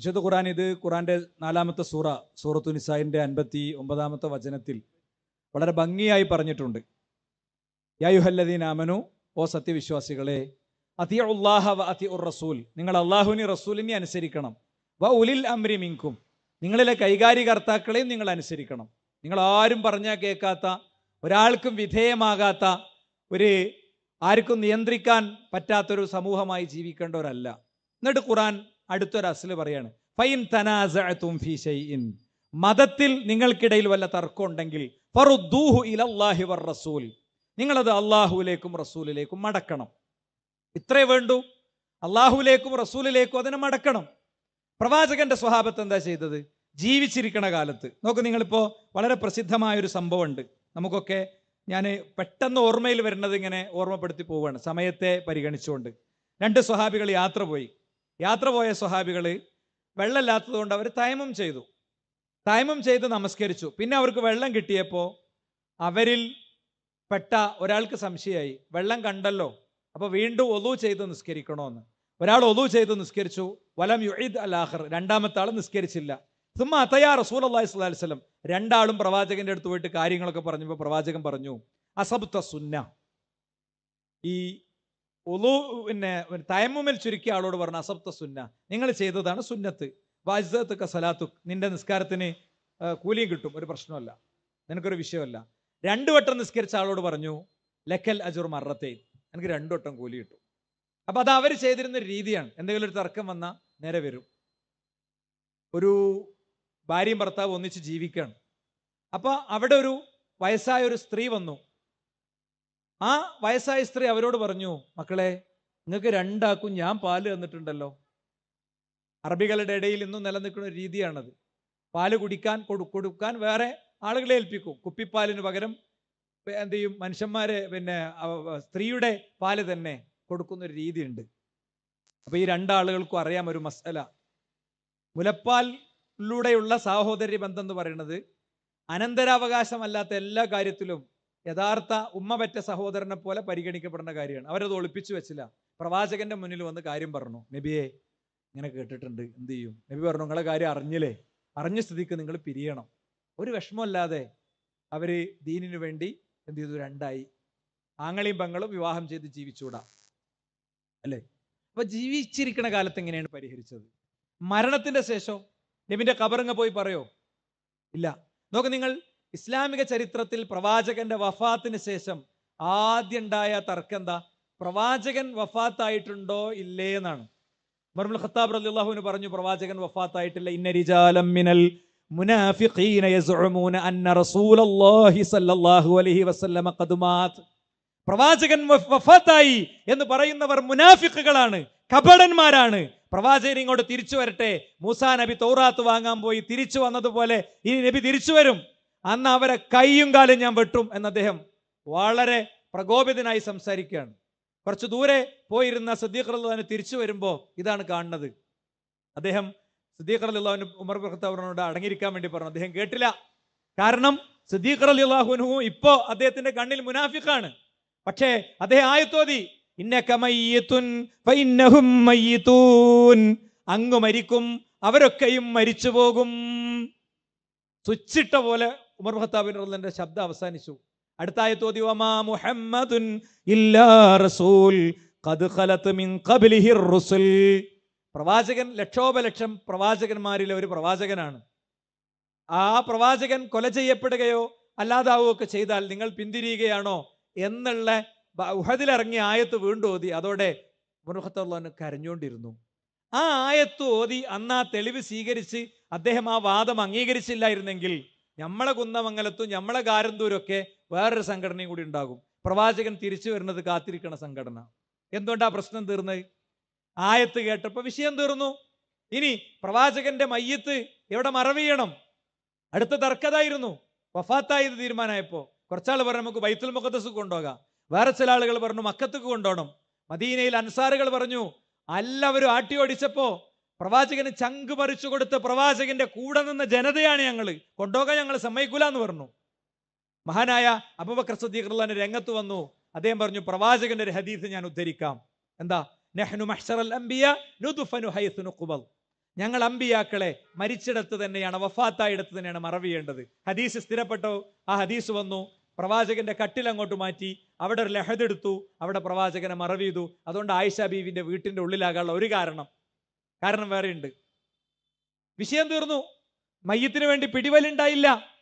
വിശുദ്ധ ഖുറാൻ ഇത് ഖുറാന്റെ നാലാമത്തെ സൂറ സൂറത്തു നിസായിന്റെ അൻപത്തി ഒമ്പതാമത്തെ വചനത്തിൽ വളരെ ഭംഗിയായി പറഞ്ഞിട്ടുണ്ട്. യായുഹല്ലദീൻ ആമനു ഓ സത്യവിശ്വാസികളെ അതി ഉള്ളാഹ വ അതി ഉർ റസൂൽ നിങ്ങൾ അള്ളാഹുവിനെ റസൂലിനെ അനുസരിക്കണം. വ ഉലിൽ അമ്രി മിങ്കും നിങ്ങളിലെ കൈകാര്യകർത്താക്കളെയും നിങ്ങൾ അനുസരിക്കണം. നിങ്ങൾ ആരും പറഞ്ഞാൽ കേൾക്കാത്ത ഒരാൾക്കും വിധേയമാകാത്ത ഒരു ആർക്കും നിയന്ത്രിക്കാൻ പറ്റാത്തൊരു സമൂഹമായി ജീവിക്കേണ്ടവരല്ല. എന്നിട്ട് ഖുറാൻ അടുത്തൊരു അസ്ല് പറയാണ് ഫൈൻ തനാസും മതത്തിൽ നിങ്ങൾക്കിടയിൽ വല്ല തർക്കം ഉണ്ടെങ്കിൽ ഫറുദ്ദൂഹു ഇലല്ലാഹി വർ റസൂൽ നിങ്ങളത് റസൂലിലേക്കും മടക്കണം. ഇത്രേ വേണ്ടൂ. അള്ളാഹുവിലേക്കും റസൂലിലേക്കും അതിനെ മടക്കണം. പ്രവാചകന്റെ സ്വഭാവത്ത് എന്താ ചെയ്തത്? ജീവിച്ചിരിക്കണ കാലത്ത്. നോക്ക് നിങ്ങളിപ്പോ വളരെ പ്രസിദ്ധമായ ഒരു സംഭവമുണ്ട്. നമുക്കൊക്കെ ഞാൻ പെട്ടെന്ന് ഓർമ്മയിൽ വരുന്നത് ഇങ്ങനെ ഓർമ്മപ്പെടുത്തി പോവുകയാണ് സമയത്തെ പരിഗണിച്ചുകൊണ്ട്. രണ്ട് സ്വഹാബികൾ യാത്ര പോയി. യാത്ര പോയ സ്വഹാബികൾ വെള്ളമില്ലാത്തതുകൊണ്ട് അവർ തയമം ചെയ്തു. തയമം ചെയ്ത് നമസ്കരിച്ചു. പിന്നെ അവർക്ക് വെള്ളം കിട്ടിയപ്പോൾ അവരിൽ പെട്ട ഒരാൾക്ക് സംശയമായി വെള്ളം കണ്ടല്ലോ അപ്പോൾ വീണ്ടും ഒലു ചെയ്ത് നിസ്കരിക്കണമെന്ന് ഒരാൾ ഒലു ചെയ്ത് നിസ്കരിച്ചു. വലം യുഇദ് അലാഹർ രണ്ടാമത്തെ ആൾ നിസ്കരിച്ചില്ല. സുമ്മ അത്തയാ റസൂൽ അള്ളാഹി സ്വലാഹി സ്വലം രണ്ടാളും പ്രവാചകന്റെ അടുത്ത് പോയിട്ട് കാര്യങ്ങളൊക്കെ പറഞ്ഞപ്പോൾ പ്രവാചകൻ പറഞ്ഞു അസബുത്ത സുന്ന. ഈ ഒലു പിന്നെ തയമ്മുമിൽ ചുരുക്കിയ ആളോട് പറഞ്ഞു അസപ്ത സുന്ന. നിങ്ങൾ ചെയ്തതാണ് സുന്നത്ത്. വാജിതത്തൊക്കെ സലാത്തു നിന്റെ നിസ്കാരത്തിന് കൂലിയും കിട്ടും. ഒരു പ്രശ്നമല്ല നിനക്കൊരു വിഷയമല്ല. രണ്ടു വട്ടം നിസ്കരിച്ച ആളോട് പറഞ്ഞു ലക്കൽ അജുർ മറത്തെ എനിക്ക് രണ്ടു വട്ടം കൂലി കിട്ടും. അപ്പൊ അത് അവർ ചെയ്തിരുന്ന ഒരു രീതിയാണ്. എന്തെങ്കിലും ഒരു തർക്കം വന്നാൽ നേരെ വരും. ഒരു ഭാര്യയും ഭർത്താവ് ഒന്നിച്ച് ജീവിക്കുകയാണ്. അപ്പൊ അവിടെ ഒരു വയസ്സായ ഒരു സ്ത്രീ വന്നു. ആ വയസ്സായ സ്ത്രീ അവരോട് പറഞ്ഞു മക്കളെ നിങ്ങൾക്ക് രണ്ടാക്കും ഞാൻ പാൽ തന്നിട്ടുണ്ടല്ലോ. അറബികളുടെ ഇടയിൽ ഇന്നും നിലനിൽക്കുന്ന ഒരു രീതിയാണത്. പാൽ കുടിക്കാൻ കൊടു കൊടുക്കാൻ വേറെ ആളുകളെ ഏൽപ്പിക്കും. കുപ്പിപ്പാലിന് പകരം എന്ത് ചെയ്യും? മനുഷ്യന്മാരെ പിന്നെ സ്ത്രീയുടെ പാൽ തന്നെ കൊടുക്കുന്ന ഒരു രീതിയുണ്ട്. അപ്പൊ ഈ രണ്ടാളുകൾക്കും അറിയാം ഒരു മസല. മുലപ്പാലിലൂടെയുള്ള സാഹോദര്യ ബന്ധം എന്ന് പറയുന്നത് അനന്തരാവകാശമല്ലാത്ത എല്ലാ കാര്യത്തിലും യഥാർത്ഥ ഉമ്മ പറ്റ സഹോദരനെ പോലെ പരിഗണിക്കപ്പെടുന്ന കാര്യമാണ്. അവരത് ഒളിപ്പിച്ചു വെച്ചില്ല. പ്രവാചകന്റെ മുന്നിൽ വന്ന് കാര്യം പറഞ്ഞു. നബിയെ ഇങ്ങനെ കേട്ടിട്ടുണ്ട്. എന്ത് ചെയ്യും? നബി പറഞ്ഞു നിങ്ങളെ കാര്യം അറിഞ്ഞില്ലേ? അറിഞ്ഞ സ്ഥിതിക്ക് നിങ്ങൾ പിരിയണം. ഒരു വിഷമമല്ലാതെ അവർ ദീനിനു വേണ്ടി എന്ത് ചെയ്തു? രണ്ടായി. ആങ്ങളെയും പെങ്ങളും വിവാഹം ചെയ്ത് ജീവിച്ചുകൂടാ. അല്ലേ? അപ്പൊ ജീവിച്ചിരിക്കുന്ന കാലത്ത് എങ്ങനെയാണ് പരിഹരിച്ചത്? മരണത്തിന്റെ ശേഷം നബിന്റെ കബറങ്ങ പോയി പറയോ? ഇല്ല. നോക്ക് നിങ്ങൾ ഇസ്ലാമിക ചരിത്രത്തിൽ പ്രവാചകന്റെ വഫാത്തിന് ശേഷം ആദ്യം ഉണ്ടായ തർക്കം എന്താ? പ്രവാചകൻ വഫാത്തായിട്ടുണ്ടോ ഇല്ലേ എന്നാണ്. മർമുൽ ഖത്താബ് റലിള്ളാഹുവിന് പറഞ്ഞു പ്രവാചകൻ വഫാത്തായിട്ടില്ല. ഇന്ന റിജാലം മിനൽ മുനാഫിഖീന യസ്ഉമൂന അന്ന റസൂലല്ലാഹി സല്ലല്ലാഹു അലൈഹി വസല്ലമ ഖദ് മാത് പ്രവാചകൻ വഫ്- വഫാത്തായി എന്ന് പറയുന്നവർ മുനാഫിഖുകളാണ് കപടന്മാരാണ്. പ്രവാചകൻ ഇങ്ങോട്ട് തിരിച്ചു വരട്ടെ. മൂസാ നബി തൗറാത്ത് വാങ്ങാൻ പോയി തിരിച്ചു വന്നതുപോലെ ഇനി നബി തിരിച്ചു വരും. അന്ന് അവരെ കൈയും കാലും ഞാൻ വെട്ടും എന്ന് അദ്ദേഹം വളരെ പ്രകോപിതനായി സംസാരിക്കുകയാണ്. കുറച്ച് ദൂരെ പോയിരുന്ന സദ്ദീഖ് റഹ്ലാന് തിരിച്ചു വരുമ്പോൾ ഇതാണ് കാണുന്നത്. അദ്ദേഹം സിദ്ദീഖ് അലി അള്ളാഹുവിന് ഉമർ അവരോട് അടങ്ങിയിരിക്കാൻ വേണ്ടി പറഞ്ഞു. അദ്ദേഹം കേട്ടില്ല. കാരണം സിദ്ദീഖ് അലി അള്ളാഹുനു ഇപ്പോ അദ്ദേഹത്തിന്റെ കണ്ണിൽ മുനാഫിഖാണ്. പക്ഷേ അദ്ദേഹം ആയത്തോതി അങ്ങ് മരിക്കും അവരൊക്കെയും മരിച്ചു പോകും സ്വിച്ചിട്ട പോലെ ഉമർ ഖത്താബിൻ ശബ്ദം അവസാനിച്ചു. അടുത്ത ആയത്തോതി വമാ മുഹമ്മദുൻ ഇല്ലാ റസൂൽ ഖദ് മിൻ റുസുൽ. പ്രവാചകൻ ലക്ഷോപലക്ഷം പ്രവാചകന്മാരിലെ ഒരു പ്രവാചകനാണ്. ആ പ്രവാചകൻ കൊല ചെയ്യപ്പെടുകയോ അല്ലാതാവുകയോ ഒക്കെ ചെയ്താൽ നിങ്ങൾ പിന്തിരിയുകയാണോ എന്നുള്ള ഉഹദിലിറങ്ങിയ ആയത്ത് വീണ്ടും ഓതി. അതോടെ മുറുഹത്തുള്ളവന് കരഞ്ഞുകൊണ്ടിരുന്നു. ആ ആയത്ത് ഓതി അന്ന് ആ തെളിവ് സ്വീകരിച്ച് അദ്ദേഹം ആ വാദം അംഗീകരിച്ചില്ലായിരുന്നെങ്കിൽ നമ്മളെ കുന്നമംഗലത്തും നമ്മളെ കാരന്തൂരൊക്കെ വേറൊരു സംഘടനയും കൂടി ഉണ്ടാകും. പ്രവാചകൻ തിരിച്ചു വരുന്നത് കാത്തിരിക്കണ സംഘടന. എന്തുകൊണ്ടാ പ്രശ്നം തീർന്നത്? ആയത്ത് കേട്ടപ്പോൾ വിഷയം തീർന്നു. ഇനി പ്രവാചകന്റെ മയ്യത്ത് എവിടെ മറവിയണം അടുത്ത തർക്കതായിരുന്നു വഫാത്തായത് തീരുമാനമായപ്പോ. കുറച്ചാൾ പറഞ്ഞു നമുക്ക് ബൈത്തുൽ മുഖദ്ദസ് കൊണ്ടുപോകാം. വേറെ ചില ആളുകൾ പറഞ്ഞു മക്കത്തേക്ക് കൊണ്ടുപോകണം. മദീനയിൽ അൻസാറുകൾ പറഞ്ഞു എല്ലാവരും ആട്ടി ഓടിച്ചപ്പോ പ്രവാചകന് ചങ്ക് പറിച്ചു കൊടുത്ത് പ്രവാചകന്റെ കൂടെ നിന്ന ജനതയാണ് ഞങ്ങൾ കൊണ്ടുപോകാൻ ഞങ്ങൾ സമ്മതിക്കൂല എന്ന് പറഞ്ഞു. മഹാനായ അബൂബക്കർ സദ്ദീഖ് റളിയല്ലാഹു രംഗത്ത് വന്നു. അദ്ദേഹം പറഞ്ഞു പ്രവാചകന്റെ ഒരു ഹദീസ് ഞാൻ ഉദ്ധരിക്കാം. എന്താ? നഹ്നു മഹ്ശറൽ അംബിയ നുദുഫനു ഹൈസുനു കുബൽ ഞങ്ങൾ അമ്പിയാക്കളെ മരിച്ചിടത്ത് തന്നെയാണ് വഫാത്തായിടത്ത് തന്നെയാണ് മറവിയേണ്ടത്. ഹദീസ് സ്ഥിരപ്പെട്ടോ? ആ ഹദീസ് വന്നു. പ്രവാചകന്റെ കട്ടിൽ അങ്ങോട്ട് മാറ്റി അവിടെ ഒരു ലഹദ് എടുത്തു. അവിടെ പ്രവാചകനെ മറവ് ചെയ്തു അതുകൊണ്ട് ആയിഷ ബീവിന്റെ വീട്ടിന്റെ ഉള്ളിലാകാനുള്ള ഒരു കാരണം കാരണം വേറെയുണ്ട്. വിഷയം തീർന്നു. മയ്യത്തിനു വേണ്ടി പിടിവലുണ്ടായില്ല.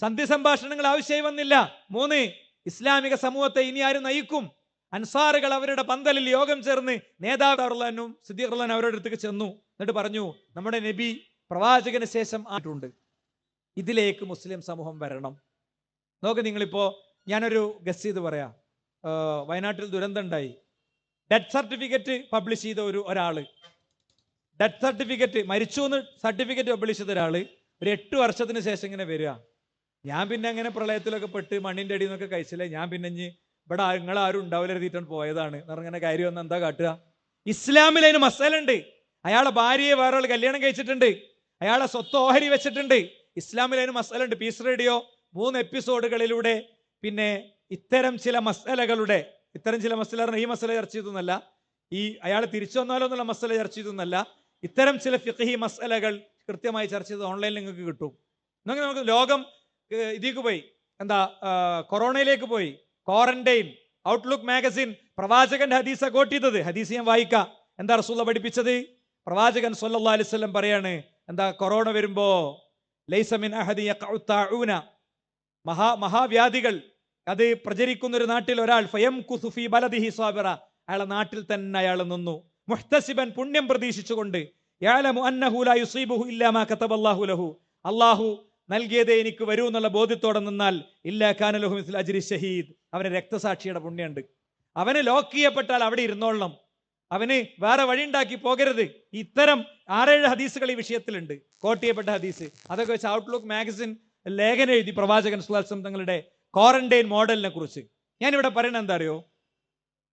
സന്ധ്യ സംഭാഷണങ്ങൾ ആവശ്യമായി വന്നില്ല. മൂന്ന് ഇസ്ലാമിക സമൂഹത്തെ ഇനി ആരും നയിക്കും? അൻസാറുകൾ അവരുടെ പന്തലിൽ യോഗം ചേർന്ന് നേതാവ് അറുള്ളാനും സിദ്ദീഖുള്ളാൻ അവരുടെ അടുത്തേക്ക് ചെന്നു. എന്നിട്ട് പറഞ്ഞു നമ്മുടെ നബി പ്രവാചകന് ശേഷം ആയിട്ടുണ്ട്. ഇതിലേക്ക് മുസ്ലിം സമൂഹം വരണം. നോക്ക് നിങ്ങളിപ്പോ ഞാനൊരു ഗസ് ചെയ്ത് പറയാം. വയനാട്ടിൽ ദുരന്തം ഉണ്ടായി. ഡെത്ത് സർട്ടിഫിക്കറ്റ് പബ്ലിഷ് ചെയ്ത ഒരു ഒരാൾ. ഡെത്ത് സർട്ടിഫിക്കറ്റ് മരിച്ചു എന്ന് സർട്ടിഫിക്കറ്റ് പബ്ലിഷ് ഒരാൾ ഒരു എട്ട് വർഷത്തിന് ശേഷം ഇങ്ങനെ വരിക. ഞാൻ പിന്നെ അങ്ങനെ പ്രളയത്തിലൊക്കെ പെട്ട് മണ്ണിന്റെ അടിയിൽ നിന്നൊക്കെ കഴിച്ചില്ല. ഞാൻ പിന്നെ ഇനി ഇവിടെ നിങ്ങൾ ആരും ഉണ്ടാവില്ല എഴുതിയിട്ടാണ് പോയതാണ്. എന്ന് പറഞ്ഞാൽ കാര്യം ഒന്ന് എന്താ കാട്ടുക? ഇസ്ലാമിൽ അതിന് മസാലുണ്ട് അയാളെ ഭാര്യയെ വേറെ ആൾ കല്യാണം കഴിച്ചിട്ടുണ്ട്. അയാളെ സ്വത്ത് ഓഹരി വെച്ചിട്ടുണ്ട്. ഇസ്ലാമിൽ അതിന് മസാലുണ്ട് പീസ് റേഡിയോ മൂന്ന് എപ്പിസോഡുകളിലൂടെ പിന്നെ ഇത്തരം ചില മസാലകളുടെ ഇത്തരം ചില മസല ഈ മസല ചർച്ച ചെയ്തൊന്നല്ല ഈ അയാൾ തിരിച്ചു വന്നാലോ എന്നുള്ള മസല ചർച്ച ചെയ്തൊന്നല്ല ഇത്തരം ചില ഫിഖഹി മസലകൾ കൃത്യമായി ചർച്ച ചെയ്ത് ഓൺലൈനിൽ നിങ്ങൾക്ക് കിട്ടും. എന്നെങ്കിൽ നമുക്ക് ലോകം ഇതിലേക്ക് പോയി. എന്താ കൊറോണയിലേക്ക് പോയി. ക്വാറന്റൈൻ ഔട്ട്ലുക്ക് മാഗസിൻ പ്രവാചകന്റെ ഹദീസ കോട്ട് ചെയ്തത്. ഹദീസ് ഞാൻ വായിക്കാം. എന്താ റസൂള്ള പഠിപ്പിച്ചത്? പ്രവാചകൻ സല്ലല്ലാഹു അലൈഹി വസല്ലം പറയാണ് എന്താ കൊറോണ വരുമ്പോ ലൈസമിൻ അഹദി യഖഉ താഊന. മഹാ മഹാവ്യാധികൾ. അത് പ്രചരിക്കുന്ന ഒരു നാട്ടിൽ ഒരാൾ ഫയം കുസുഫി ബലദിഹി സ്വാബിറ അയാളെ നാട്ടിൽ തന്നെ അയാൾ നിന്നു. മുഹ്തസിബൻ പുണ്യം പ്രതീക്ഷിച്ചുകൊണ്ട് അള്ളാഹു നൽകിയതേ എനിക്ക് വരൂ എന്നുള്ള ബോധ്യത്തോടെ നിന്നാൽ ഇല്ലാ ലഹു മിസ്ല അജ്രി ഷഹീദ് അവന് രക്തസാക്ഷിയുടെ പുണ്യമുണ്ട്. അവന് ലോക്ക് ചെയ്യപ്പെട്ടാൽ അവിടെ ഇരുന്നോളണം. അവന് വേറെ വഴി ഉണ്ടാക്കി പോകരുത്. ഇത്തരം ആറേഴ് ഹദീസുകൾ ഈ വിഷയത്തിലുണ്ട്. കോട്ട് ചെയ്യപ്പെട്ട ഹദീസ്. അതൊക്കെ വെച്ച് ഔട്ട്ലുക്ക് മാഗസിൻ ലേഖനം എഴുതി പ്രവാചകൻ സുലാസം തങ്ങളുടെ ക്വാറന്റൈൻ മോഡലിനെ കുറിച്ച്. ഞാനിവിടെ പറയുന്നത് എന്താ അറിയോ?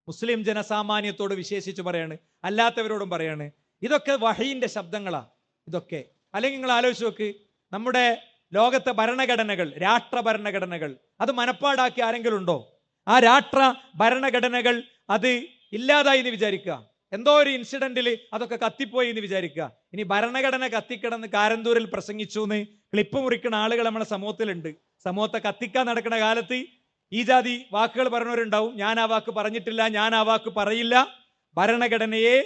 മുസ്ലിം ജനസാമാന്യത്തോട് വിശേഷിച്ച് പറയാണ് അല്ലാത്തവരോടും പറയാണ്. ഇതൊക്കെ വഹീന്റെ ശബ്ദങ്ങളാണ് ഇതൊക്കെ. അല്ലെങ്കിൽ നിങ്ങൾ ആലോചിച്ച് നോക്ക് നമ്മുടെ ലോകത്തെ ഭരണഘടനകൾ രാഷ്ട്ര ഭരണഘടനകൾ അത് മനപ്പാടാക്കി ആരെങ്കിലും ഉണ്ടോ? ആ രാഷ്ട്ര ഭരണഘടനകൾ അത് ഇല്ലാതായി എന്ന് വിചാരിക്കുക. എന്തോ ഒരു ഇൻസിഡന്റിൽ അതൊക്കെ കത്തിപ്പോയി എന്ന് വിചാരിക്കുക. ഇനി ഭരണഘടന കത്തിക്കിടന്ന് കാരന്തൂരിൽ പ്രസംഗിച്ചു എന്ന് ക്ലിപ്പ് മുറിക്കുന്ന ആളുകൾ നമ്മുടെ സമൂഹത്തിലുണ്ട്. സമൂഹത്തെ കത്തിക്കാൻ നടക്കുന്ന കാലത്ത് ഈ ജാതി വാക്കുകൾ പറഞ്ഞവരുണ്ടാവും. ഞാൻ ആ വാക്ക് പറഞ്ഞിട്ടില്ല ഞാൻ ആ വാക്ക് പറയില്ല. ഭരണഘടനയെ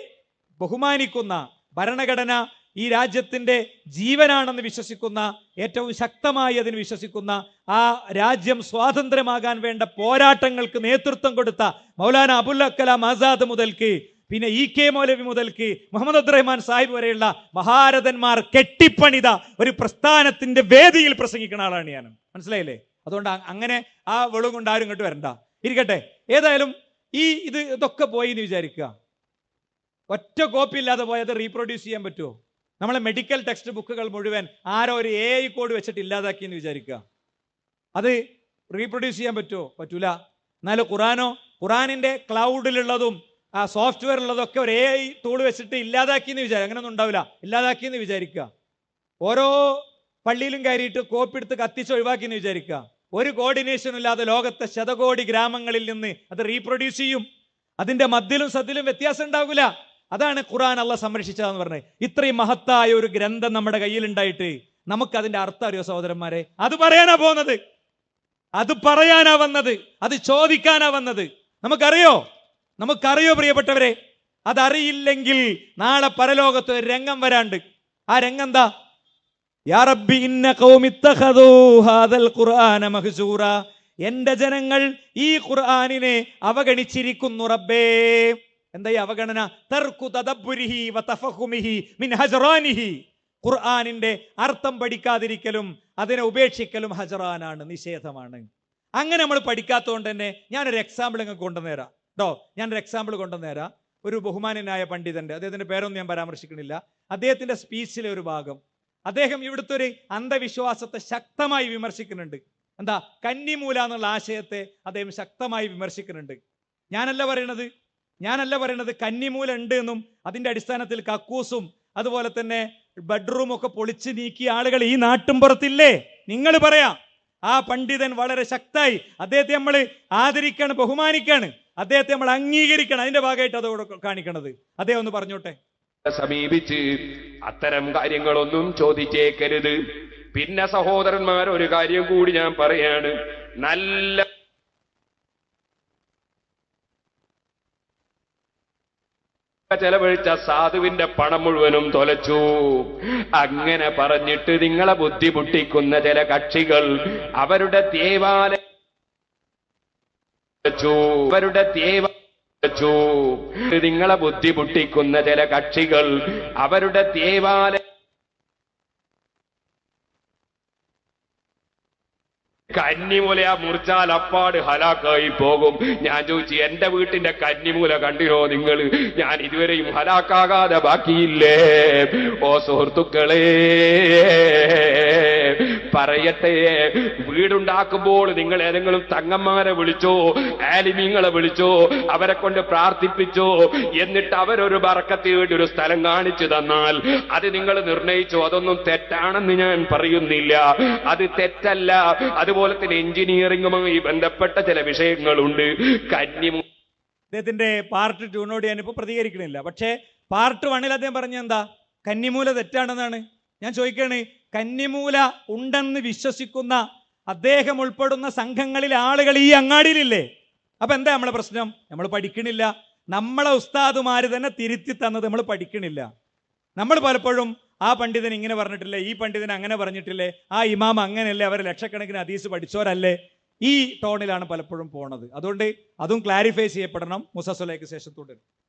ബഹുമാനിക്കുന്ന ഭരണഘടന ഈ രാജ്യത്തിന്റെ ജീവനാണെന്ന് വിശ്വസിക്കുന്ന ഏറ്റവും ശക്തമായി അതിന് വിശ്വസിക്കുന്ന ആ രാജ്യം സ്വാതന്ത്ര്യമാകാൻ വേണ്ട പോരാട്ടങ്ങൾക്ക് നേതൃത്വം കൊടുത്ത മൗലാന അബുൽ കലാം ആസാദ് മുതൽക്ക് പിന്നെ ഇ കെ മൗലവി മുതൽക്ക് മുഹമ്മദ് അബ്ദുറഹ്മാൻ സാഹിബ് വരെയുള്ള മഹാരഥന്മാർ കെട്ടിപ്പണിത ഒരു പ്രസ്ഥാനത്തിന്റെ വേദിയിൽ പ്രസംഗിക്കുന്ന ആളാണ് ഞാൻ മനസ്സിലായില്ലേ? അതുകൊണ്ട് അങ്ങനെ ആ വെളു കൊണ്ട് ആരും ഇങ്ങോട്ട് വരണ്ട. ഇരിക്കട്ടെ. ഏതായാലും ഈ ഇത് ഇതൊക്കെ പോയി എന്ന് വിചാരിക്കുക. ഒറ്റ കോപ്പി ഇല്ലാതെ പോയത് റീപ്രൊഡ്യൂസ് ചെയ്യാൻ പറ്റുമോ നമ്മളെ മെഡിക്കൽ ടെക്സ്റ്റ് ബുക്കുകൾ മുഴുവൻ ആരോ ഒരു എ ഐ കോഡ് വെച്ചിട്ട് ഇല്ലാതാക്കി എന്ന് വിചാരിക്കുക. അത് റീപ്രൊഡ്യൂസ് ചെയ്യാൻ പറ്റുമോ പറ്റൂല. എന്നാലും ഖുറാനോ ഖുറാനിന്റെ ക്ലൗഡിലുള്ളതും ആ സോഫ്റ്റ്വെയർ ഉള്ളതൊക്കെ ഒരു എ ഐ ടൂൾ വെച്ചിട്ട് ഇല്ലാതാക്കി എന്ന് വിചാരിക്കുക. അങ്ങനെയൊന്നും ഉണ്ടാവില്ല. ഇല്ലാതാക്കി എന്ന് വിചാരിക്കുക. ഓരോ പള്ളിയിലും കയറിയിട്ട് കോപ്പി എടുത്ത് കത്തിച്ച് ഒഴിവാക്കി എന്ന് വിചാരിക്കുക. ഒരു കോർഡിനേഷനും ഇല്ലാതെ ലോകത്തെ ശതകോടി ഗ്രാമങ്ങളിൽ നിന്ന് അത് റീപ്രൊഡ്യൂസ് ചെയ്യും. അതിന്റെ മദ്യലും സദ്യലും വ്യത്യാസം ഉണ്ടാവില്ല. അതാണ് ഖുറാൻ അല്ല സംരക്ഷിച്ചതെന്ന് പറഞ്ഞത്. ഇത്രയും മഹത്തായ ഒരു ഗ്രന്ഥം നമ്മുടെ കയ്യിലുണ്ടായിട്ട് നമുക്ക് അതിന്റെ അർത്ഥം അറിയോ സഹോദരന്മാരെ? അത് പറയാനാ പോകുന്നത്. അത് പറയാനാ വന്നത്. അത് ചോദിക്കാനാ വന്നത്. നമുക്കറിയോ? നമുക്കറിയോ പ്രിയപ്പെട്ടവരെ? അതറിയില്ലെങ്കിൽ നാളെ പരലോകത്ത് ഒരു രംഗം വരാണ്ട്. ആ രംഗം എന്താ? എന്റെ ജനങ്ങൾ ഈ ഖുർആാനിനെ അവഗണിച്ചിരിക്കുന്നു റബ്ബേ. എന്താ ഈ അവഗണന ഖുർആാനിന്റെ അർത്ഥം പഠിക്കാതിരിക്കലും അതിനെ ഉപേക്ഷിക്കലും ഹജറാനാണ് നിഷേധമാണ്. അങ്ങനെ നമ്മൾ പഠിക്കാത്തതുകൊണ്ട് തന്നെ ഞാനൊരു എക്സാമ്പിൾ നിങ്ങൾക്ക് കൊണ്ടുവന്നേരാം. കേട്ടോ ഞാനൊരു എക്സാമ്പിൾ കൊണ്ടുവന്നേരാം. ഒരു ബഹുമാനനായ പണ്ഡിതന്റെ അദ്ദേഹത്തിന്റെ പേരൊന്നും ഞാൻ പരാമർശിക്കുന്നില്ല. അദ്ദേഹത്തിന്റെ സ്പീച്ചിലെ ഒരു ഭാഗം. അദ്ദേഹം ഇവിടുത്തെ ഒരു അന്ധവിശ്വാസത്തെ ശക്തമായി വിമർശിക്കുന്നുണ്ട്. എന്താ? കന്നിമൂല എന്നുള്ള ആശയത്തെ അദ്ദേഹം ശക്തമായി വിമർശിക്കുന്നുണ്ട്. ഞാനല്ല പറയണത്? ഞാനല്ല പറയണത് കന്നിമൂല ഉണ്ട് എന്നും അതിന്റെ അടിസ്ഥാനത്തിൽ കക്കൂസും അതുപോലെ തന്നെ ബെഡ്റൂം ഒക്കെ പൊളിച്ച് നീക്കിയ ആളുകൾ ഈ നാട്ടും പുറത്തില്ലേ? നിങ്ങൾ പറയാം. ആ പണ്ഡിതൻ വളരെ ശക്തായി അദ്ദേഹത്തെ നമ്മൾ ആദരിക്കാണ് ബഹുമാനിക്കാണ്. അദ്ദേഹത്തെ നമ്മൾ അംഗീകരിക്കണം. അതിന്റെ ഭാഗമായിട്ട് അതോടെ കാണിക്കണത്. അദ്ദേഹം ഒന്ന് പറഞ്ഞോട്ടെ? സമീപിച്ച് അത്തരം കാര്യങ്ങളൊന്നും ചോദിച്ചേക്കരുത്. പിന്നെ സഹോദരന്മാർ ഒരു കാര്യം കൂടി ഞാൻ പറയാണ്. നല്ല ചെലവഴിച്ച സാധുവിന്റെ പണം മുഴുവനും തൊലച്ചു. അങ്ങനെ പറഞ്ഞിട്ട് നിങ്ങളെ ബുദ്ധിമുട്ടിക്കുന്ന ചില കക്ഷികൾ അവരുടെ ദേവാലയച്ചോ അവരുടെ ദേവ നിങ്ങളെ ബുദ്ധിമുട്ടിക്കുന്ന ചില കക്ഷികൾ. അവരുടെ ദേവാലയ കന്നിമൂല മുറിച്ചാൽ അപ്പാട് ഹലാക്കായി പോകും. ഞാൻ ചോദിച്ചു എന്റെ വീട്ടിന്റെ കന്നിമൂല കണ്ടിനോ നിങ്ങൾ ഞാൻ ഇതുവരെയും ഹലാക്കാകാതെ ബാക്കിയില്ലേ? ഓ സുഹൃത്തുക്കളെ. പറയട്ടെ. വീടുണ്ടാക്കുമ്പോൾ നിങ്ങൾ ഏതെങ്കിലും തങ്ങന്മാരെ വിളിച്ചോ ആലിമീങ്ങളെ വിളിച്ചോ അവരെ കൊണ്ട് പ്രാർത്ഥിപ്പിച്ചോ എന്നിട്ട് അവരൊരു ബറക്കത്തി വേണ്ടി ഒരു സ്ഥലം കാണിച്ചു തന്നാൽ അത് നിങ്ങൾ നിർണയിച്ചു? അതൊന്നും തെറ്റാണെന്ന് ഞാൻ പറയുന്നില്ല. അത് തെറ്റല്ല. അതുപോലെ തന്നെ എഞ്ചിനീയറിംഗുമായി ബന്ധപ്പെട്ട ചില വിഷയങ്ങളുണ്ട്. കന്നി അദ്ദേഹത്തിന്റെ പാർട്ട് ടൂനോട് ഞാനിപ്പോൾ പ്രതികരിക്കണില്ല. പക്ഷേ പാർട്ട് വണ്ണിൽ അദ്ദേഹം പറഞ്ഞ എന്താ? കന്നിമൂല തെറ്റാണെന്നാണ്. ഞാൻ ചോദിക്കണേ കന്നിമൂല ഉണ്ടെന്ന് വിശ്വസിക്കുന്ന അദ്ദേഹം ഉൾപ്പെടുന്ന സംഘങ്ങളിൽ ആളുകൾ ഈ അങ്ങാടിയിലില്ലേ? അപ്പൊ എന്താ നമ്മളെ പ്രശ്നം? നമ്മൾ പഠിക്കണില്ല. നമ്മളെ ഉസ്താദുമാർ തന്നെ തിരുത്തി തന്നത് നമ്മൾ പഠിക്കണില്ല. നമ്മൾ പലപ്പോഴും ആ പണ്ഡിതൻ ഇങ്ങനെ പറഞ്ഞിട്ടില്ലേ ഈ പണ്ഡിതൻ അങ്ങനെ പറഞ്ഞിട്ടില്ലേ ആ ഇമാം അങ്ങനെയല്ലേ അവർ ലക്ഷക്കണക്കിന് അതീസ് പഠിച്ചവരല്ലേ? ഈ ടോണിലാണ് പലപ്പോഴും പോണത്. അതുകൊണ്ട് അതും ക്ലാരിഫൈ ചെയ്യപ്പെടണം. മുസസുലേക്ക് ശേഷം തുടരും